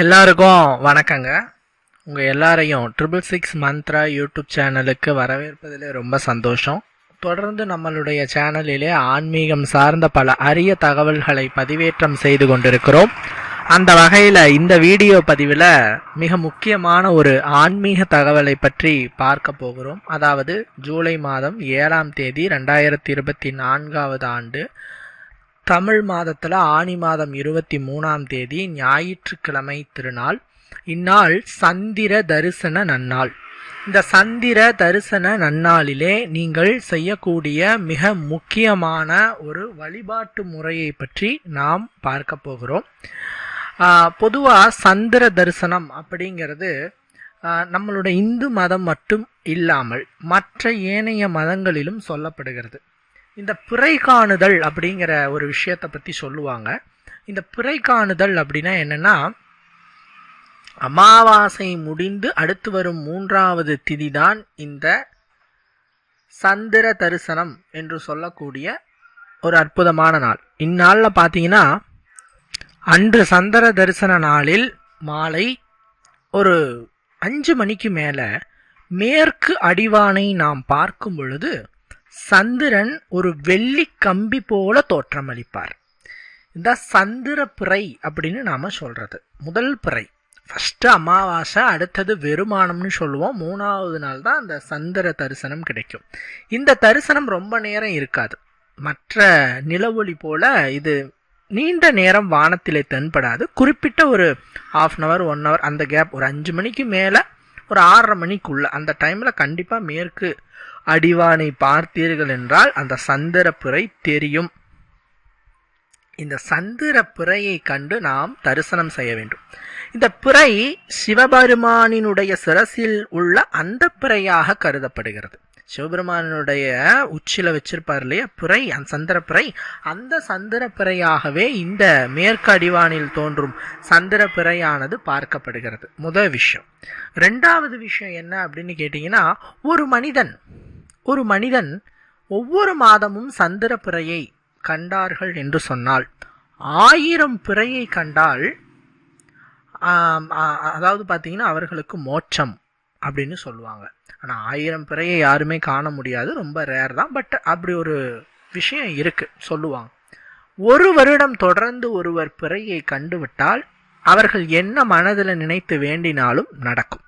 எல்லாருக்கும் வணக்கங்க. உங்கள் எல்லாரையும் ட்ரிபிள் சிக்ஸ் மந்த்ரா யூடியூப் சேனலுக்கு வரவேற்பதில் ரொம்ப சந்தோஷம். தொடர்ந்து நம்மளுடைய சேனலிலே ஆன்மீகம் சார்ந்த பல அரிய தகவல்களை பதிவேற்றம் செய்து கொண்டிருக்கிறோம். அந்த வகையில் இந்த வீடியோ பதிவில் மிக முக்கியமான ஒரு ஆன்மீக தகவலை பற்றி பார்க்க போகிறோம். அதாவது ஜூலை மாதம் ஏழாம் தேதி ரெண்டாயிரத்தி இருபத்தி நான்காவது ஆண்டு தமிழ் மாதத்தில் ஆனி மாதம் இருபத்தி மூணாம் தேதி ஞாயிற்றுக்கிழமை திருநாள். இந்நாள் சந்திர தரிசன நன்னாள். இந்த சந்திர தரிசன நன்னாளிலே நீங்கள் செய்யக்கூடிய மிக முக்கியமான ஒரு வழிபாட்டு முறையை பற்றி நாம் பார்க்க போகிறோம். பொதுவாக சந்திர தரிசனம் அப்படிங்கிறது நம்மளோட நம்மளுடைய இந்து மதம் மட்டும் இல்லாமல் மற்ற ஏனைய மதங்களிலும் சொல்லப்படுகிறது. இந்த பிறை காணுதல் அப்படிங்கிற ஒரு விஷயத்தை பற்றி சொல்லுவாங்க. இந்த பிறை காணுதல் அப்படின்னா என்னென்னா அமாவாசை முடிந்து அடுத்து வரும் மூன்றாவது திதி தான் இந்த சந்திர தரிசனம் என்று சொல்லக்கூடிய ஒரு அற்புதமான நாள். இந்நாளில் பார்த்தீங்கன்னா அன்று சந்திர தரிசன நாளில் மாலை ஒரு அஞ்சு மணிக்கு மேலே மேற்கு அடிவானை நாம் பார்க்கும் பொழுது சந்திரன் ஒரு வெள்ளி கம்பி போல தோற்றமளிப்பார் இந்த சந்திர பிறை அப்படின்னு நாம் சொல்கிறது முதல் பிறை. ஃபஸ்ட்டு அமாவாசை அடுத்தது வெறுமானம்னு சொல்லுவோம். மூணாவது நாள் தான் அந்த சந்திர தரிசனம் கிடைக்கும். இந்த தரிசனம் ரொம்ப நேரம் இருக்காது. மற்ற நிலவொளி போல் இது நீண்ட நேரம் வானத்திலே தென்படாது. குறிப்பிட்ட ஒரு half an hour one hour அந்த கேப் ஒரு அஞ்சு மணிக்கு மேலே ஒரு ஆறரை மணிக்குள்ளே அந்த டைமில் கண்டிப்பாக மேற்கு அடிவானை பார்த்தீர்கள் என்றால் அந்த சந்திர தெரியும். இந்த சந்திர பிறையை கண்டு நாம் தரிசனம் செய்ய வேண்டும். இந்த பிறை சிவபெருமானினுடைய சிரசில் உள்ள அந்த பிறையாக கருதப்படுகிறது. சிவபெருமானுடைய உச்சில வச்சிருப்பார் இல்லையா? பிறை அந்த சந்திர பிறை அந்த சந்திர பிறையாகவே இந்த மேற்கு அடிவானில் தோன்றும் சந்திர பிறையானது பார்க்கப்படுகிறது. முதல் விஷயம். ரெண்டாவது விஷயம் என்ன அப்படின்னு கேட்டிங்கன்னா ஒரு மனிதன் ஒரு மனிதன் ஒவ்வொரு மாதமும் சந்திர பிறையை கண்டார்கள் என்று சொன்னால் ஆயிரம் பிறையை கண்டால் அதாவது பார்த்தீங்கன்னா அவர்களுக்கு மோட்சம் அப்படின்னு சொல்லுவாங்க. ஆனால் ஆயிரம் பிறையை யாருமே காண முடியாது. ரொம்ப ரேர் தான். பட் அப்படி ஒரு விஷயம் இருக்குது சொல்லுவாங்க. ஒரு வருடம் தொடர்ந்து ஒருவர் பிறையை கண்டுவிட்டால் அவர்கள் என்ன மனதில் நினைத்து வேண்டினாலும் நடக்கும்.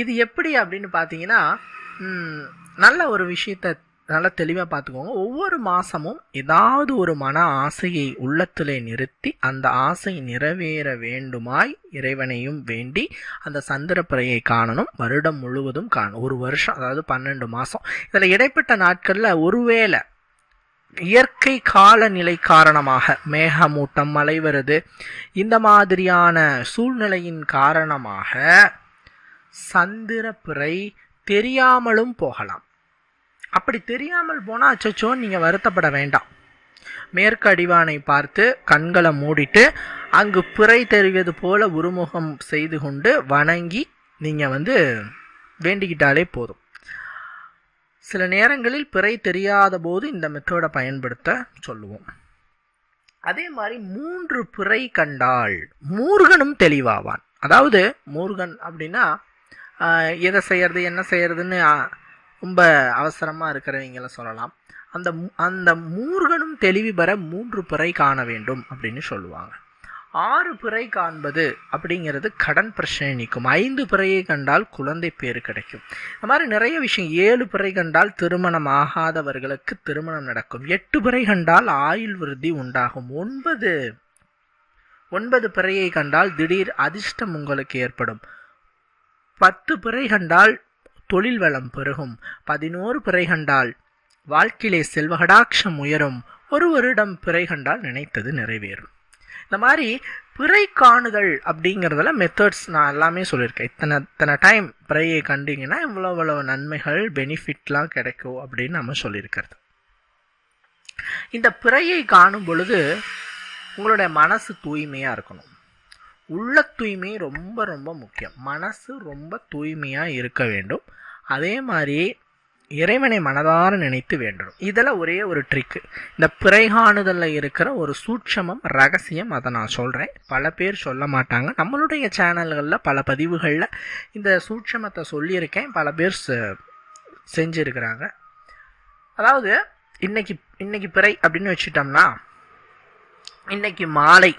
இது எப்படி அப்படின்னு பார்த்தீங்கன்னா நல்ல ஒரு விஷயத்த நல்லா தெளிவாக பார்த்துக்கோங்க ஒவ்வொரு மாதமும் ஏதாவது ஒரு மன ஆசையை உள்ளத்திலே நிறுத்தி அந்த ஆசை நிறைவேற வேண்டுமாய் இறைவனையும் வேண்டி அந்த சந்திரப்பிரையை காணணும். வருடம் முழுவதும் காணும் ஒரு வருஷம் அதாவது பன்னெண்டு மாதம் இதில் இடைப்பட்ட நாட்களில் ஒருவேளை இயற்கை காலநிலை காரணமாக மேகமூட்டம் மழை வருது. இந்த மாதிரியான சூழ்நிலையின் காரணமாக சந்திர பிறை தெரியாமலும் போகலாம். அப்படி தெரியாமல் போனால் அச்சோ நீங்கள் வருத்தப்பட வேண்டாம். மேற்கு அடிவானை பார்த்து கண்களை மூடிட்டு அங்கு பிறை தெரிவது போல உருமுகம் செய்து கொண்டு வணங்கி நீங்கள் வந்து வேண்டிக்கிட்டாலே போதும். சில நேரங்களில் பிறை தெரியாத போது இந்த மெத்தடை பயன்படுத்த சொல்லுவோம். அதே மாதிரி மூன்று பிறை கண்டால் மூர்கனும் தெளிவாவான். அதாவது மூர்கன் அப்படின்னா எதை செய்கிறது என்ன செய்கிறதுன்னு ரொம்ப அவசரமாக இருக்கிறவங்கள சொல்லலாம். அந்த அந்த மூர்கனும் தெளிவு பெற மூன்று பிறை காண வேண்டும் அப்படின்னு சொல்லுவாங்க. ஆறு பிறை காண்பது அப்படிங்கிறது கடன் பிரச்சனை நிற்கும் ஐந்து பிறையை கண்டால் குழந்தை பேர் கிடைக்கும். இந்த மாதிரி நிறைய விஷயம். ஏழு பிறை கண்டால் திருமணம் ஆகாதவர்களுக்கு திருமணம் நடக்கும். எட்டு பிறை கண்டால் ஆயுள் விருத்தி உண்டாகும். ஒன்பது ஒன்பது பிறையை கண்டால் திடீர் அதிர்ஷ்டம் உங்களுக்கு ஏற்படும். பத்து பிறை கண்டால் தொழில் வளம் பெருகும். பதினோரு பிறை கண்டால் வாழ்க்கையிலே செல்வகடாட்சம் உயரும். ஒரு வருடம் பிறை கண்டால் நினைத்தது நிறைவேறும். இந்த மாதிரி பிறை காணுதல் அப்படிங்கிறதுல மெத்தட்ஸ் நான் எல்லாமே சொல்லியிருக்கேன். இத்தனை இத்தனை டைம் பிறையை கண்டிங்கன்னா இவ்வளோ இவ்வளோ நன்மைகள் பெனிஃபிட்லாம் கிடைக்கும் அப்படின்னு நம்ம சொல்லியிருக்கிறது. இந்த பிறையை காணும் பொழுது உங்களுடைய மனசு தூய்மையாக இருக்கணும். உள்ள தூய்மை ரொம்ப ரொம்ப முக்கியம். மனசு ரொம்ப தூய்மையாக இருக்க வேண்டும். அதே மாதிரி இறைவனை மனதார நினைத்து வேண்டும். இதில் ஒரே ஒரு ட்ரிக்கு இந்த பிறைகாணுதலில் இருக்கிற ஒரு சூட்சமம் ரகசியம் அதை நான் சொல்கிறேன் பல பேர் சொல்ல மாட்டாங்க. நம்மளுடைய சேனல்களில் பல பதிவுகளில் இந்த சூட்சமத்தை சொல்லியிருக்கேன். பல பேர் செ- அதாவது இன்னைக்கு இன்னைக்கு பிறை அப்படின்னு வச்சுட்டோம்னா இன்னைக்கு மாலை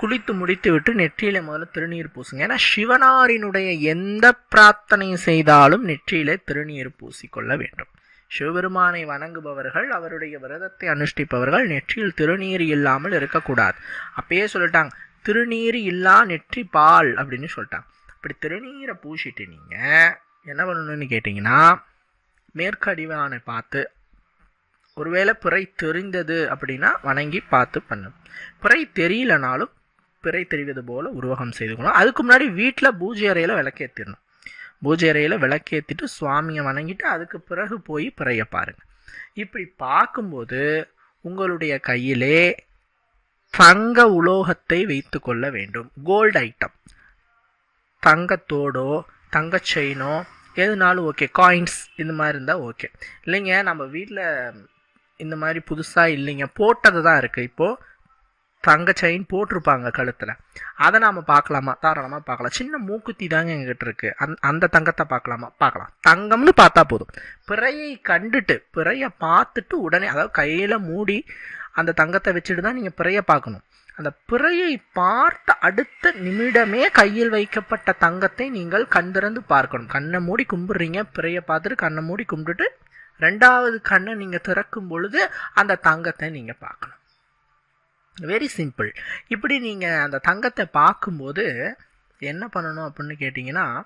குளித்து முடித்து விட்டு நெற்றியில முதல்ல திருநீர் பூசுங்க. ஏன்னா சிவனாரினுடைய எந்த பிரார்த்தனை செய்தாலும் நெற்றியில திருநீர் பூசிக்கொள்ள வேண்டும். சிவபெருமானை வணங்குபவர்கள் அவருடைய விரதத்தை அனுஷ்டிப்பவர்கள் நெற்றியில் திருநீர் இல்லாமல் இருக்கக்கூடாது. அப்பயே சொல்லிட்டாங்க திருநீர் இல்லா நெற்றி பால் அப்படின்னு சொல்லிட்டாங்க. அப்படி திருநீரை பூசிட்டு நீங்க என்ன பண்ணணும்னு கேட்டிங்கன்னா மேற்கடிவானை பார்த்து ஒருவேளை பிறை தெரிந்தது அப்படின்னா வணங்கி பார்த்து பண்ணணும். பிறை தெரியலனாலும் பிறை தெரிவது போல உருவகம் செய்துக்கணும் அதுக்கு முன்னாடி வீட்டில் பூஜை அறையில் விளக்கேற்றிடணும் பூஜை அறையில் விளக்கேற்றிட்டு சுவாமியை வணங்கிட்டு அதுக்கு பிறகு போய் பிறையை பாருங்க. இப்படி பார்க்கும்போது உங்களுடைய கையிலே தங்க உலோகத்தை வைத்து கொள்ள வேண்டும். கோல்டு ஐட்டம் தங்கத்தோடோ தங்க செயினோ எதுனாலும் ஓகே காயின்ஸ் இந்த மாதிரி இருந்தால் ஓகே இல்லைங்க நம்ம வீட்டில் இந்த மாதிரி புதுசாக இல்லைங்க. போட்டது தான் இருக்குது இப்போது தங்க செயின் போட்டிருப்பாங்க கழுத்தில். அதை நாம் பார்க்கலாமா? தாராளமாக பார்க்கலாம். சின்ன மூக்குத்தி தாங்க எங்கிட்ட இருக்குது அந் அந்த தங்கத்தை பார்க்கலாமா? பார்க்கலாம். தங்கம்னு பார்த்தா போதும். பிறையை கண்டுட்டு பிறையை பார்த்துட்டு உடனே அதாவது கையில் மூடி அந்த தங்கத்தை வச்சுட்டு தான் நீங்கள் பிறையை பார்க்கணும். அந்த பிறையை பார்த்த அடுத்த நிமிடமே கையில் வைக்கப்பட்ட தங்கத்தை நீங்கள் கண் திறந்து பார்க்கணும். கண்ணை மூடி கும்பிடுறீங்க பிறையை பார்த்துட்டு கண்ணை மூடி கும்பிட்டுட்டு ரெண்டாவது கண்ணை நீங்கள் திறக்கும் பொழுது அந்த தங்கத்தை நீங்கள் பார்க்கணும். வெரி சிம்பிள் இப்படி நீங்கள் அந்த தங்கத்தை பார்க்கும்போது என்ன பண்ணணும் அப்படின்னு கேட்டிங்கன்னா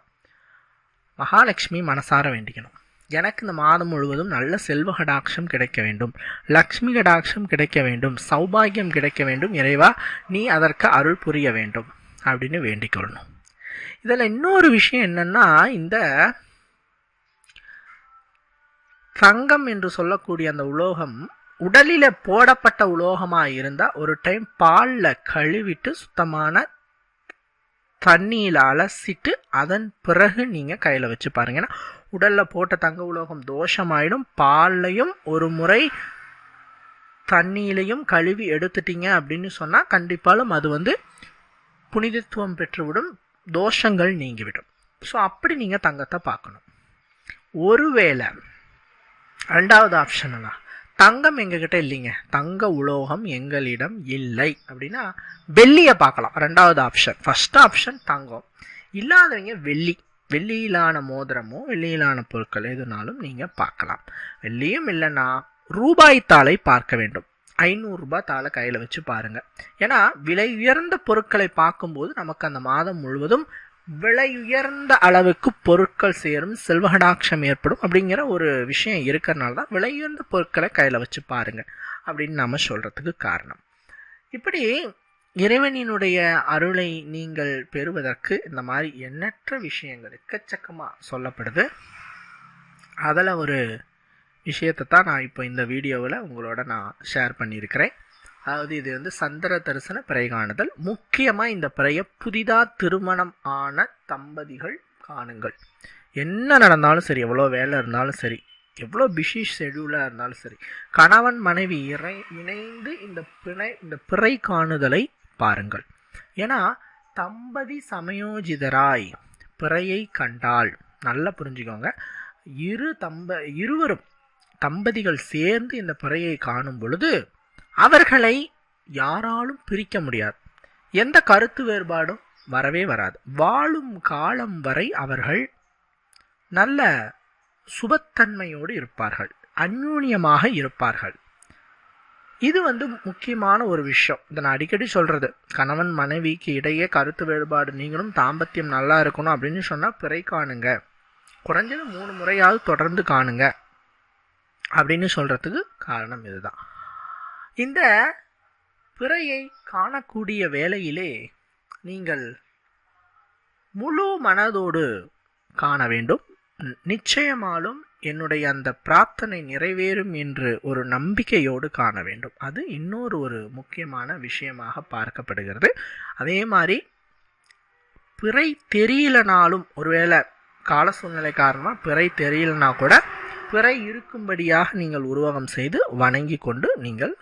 மகாலட்சுமி மனசார வேண்டிக்கணும். எனக்கு இந்த மாதம் முழுவதும் நல்ல செல்வ கடாட்சம் கிடைக்க வேண்டும். லக்ஷ்மி கடாட்சம் கிடைக்க வேண்டும். சௌபாகியம் கிடைக்க வேண்டும். இறைவா நீ அதற்கு அருள் புரிய வேண்டும் அப்படின்னு வேண்டிக்கொள்ளணும். இதில் இன்னொரு விஷயம் என்னன்னா இந்த தங்கம் என்று சொல்லக்கூடிய அந்த உலோகம் உடலில போடப்பட்ட உலோகமா இருந்தா ஒரு டைம் பால்ல கழுவிட்டு சுத்தமான தண்ணியில் அலசிட்டு அதன் பிறகு நீங்கள் கையில் வச்சு பாருங்க. ஏன்னா உடலில் போட்ட தங்க உலோகம் தோஷமாயிடும். பால்லையும் ஒரு முறை தண்ணியிலையும் கழுவி எடுத்துட்டீங்க அப்படின்னு சொன்னால் கண்டிப்பாலும் அது வந்து புனிதத்துவம் பெற்றுவிடும். தோஷங்கள் நீங்கிவிடும். ஸோ அப்படி நீங்கள் தங்கத்தை பார்க்கணும். ஒருவேளை ரெண்டாவது ஆப்ஷன் தான் தங்கம் எங்ககிட்ட இல்லைங்க. தங்க உலோகம் எங்களிடம் இல்லை. அப்படின்னா வெள்ளியை பார்க்கலாம். ரெண்டாவது ஆப்ஷன் ஃபர்ஸ்ட் ஆப்ஷன் தங்கம். இல்லாதவங்க வெள்ளி. வெள்ளியிலான மோதிரமோ வெள்ளியிலான பொருட்கள் எதுனாலும் நீங்கள் பார்க்கலாம். வெள்ளியும் இல்லைன்னா ரூபாய் தாளை பார்க்க வேண்டும். ஐநூறுரூபா தாளை கையில் வச்சு பாருங்கள் ஏன்னா விலை உயர்ந்த பொருட்களை பார்க்கும்போது நமக்கு அந்த மாதம் முழுவதும் விலையுயர்ந்த அளவுக்கு பொருட்கள் சேரும் செல்வகடாட்சம் ஏற்படும் அப்படிங்கிற ஒரு விஷயம் இருக்கிறனால தான் விலையுயர்ந்த பொருட்களை கையில் வச்சு பாருங்கள் அப்படின்னு நாம் சொல்கிறதுக்கு காரணம். இப்படி இறைவனினுடைய அருளை நீங்கள் பெறுவதற்கு இந்த மாதிரி எண்ணற்ற விஷயங்கள் எக்கச்சக்கமாக சொல்லப்படுது. அதில் ஒரு விஷயத்தை தான் நான் இப்போ இந்த வீடியோவில் உங்களோட நான் ஷேர் பண்ணியிருக்கிறேன். அதாவது இது வந்து சந்திர தரிசன பிறை காணுதல். முக்கியமாக இந்த பிறையை புதிதாக திருமணம் ஆன தம்பதிகள் காணுங்கள். என்ன நடந்தாலும் சரி எவ்வளோ வேலை இருந்தாலும் சரி எவ்வளோ பிஸி ஷெடியூலாக இருந்தாலும் சரி கணவன் மனைவி இறை இணைந்து இந்த பிணை இந்த பிறை காணுதலை பாருங்கள். ஏன்னா தம்பதி சமயோஜிதராய் பிறையை கண்டால் நல்லா புரிஞ்சுக்கோங்க இரு தம்ப இருவரும் தம்பதிகள் சேர்ந்து இந்த பிறையை காணும் பொழுது அவர்களை யாராலும் பிரிக்க முடியாது. எந்த கருத்து வேறுபாடும் வரவே வராது. வாழும் காலம் வரை அவர்கள் நல்ல சுபத்தன்மையோடு இருப்பார்கள். அந்யூன்யமாக இருப்பார்கள். இது வந்து முக்கியமான ஒரு விஷயம். இதை நான் அடிக்கடி சொல்கிறது கணவன் மனைவிக்கு இடையே கருத்து வேறுபாடு நீங்களும் தாம்பத்தியம் நல்லா இருக்கணும் அப்படின்னு சொன்னால் பிறை காணுங்க. குறைஞ்சது மூணு முறையாவது தொடர்ந்து காணுங்க. அப்படின்னு சொல்கிறதுக்கு காரணம் இதுதான். இந்த பிறையை காணக்கூடிய வேளையிலே நீங்கள் முழு மனதோடு காண வேண்டும். நிச்சயமாலும் என்னுடைய அந்த பிரார்த்தனை நிறைவேறும் என்று ஒரு நம்பிக்கையோடு காண வேண்டும். அது இன்னொரு ஒரு முக்கியமான விஷயமாக பார்க்கப்படுகிறது. அதே மாதிரி பிறை தெரியலனாலும் ஒருவேளை கால சூழ்நிலை காரணமாக பிறை தெரியலனா கூட பிறை இருக்கும்படியாக நீங்கள் உருவகம் செய்து வணங்கி கொண்டு நீங்கள்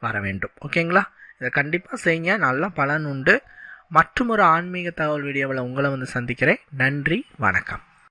வர வேண்டும். ஓகேங்களா? இதை கண்டிப்பாக செய்யுங்க. நல்ல பலன் உண்டு. மற்றும் ஒரு ஆன்மீக தகவல் வீடியோவில் உங்களை வந்து சந்திக்கிறேன். நன்றி வணக்கம்.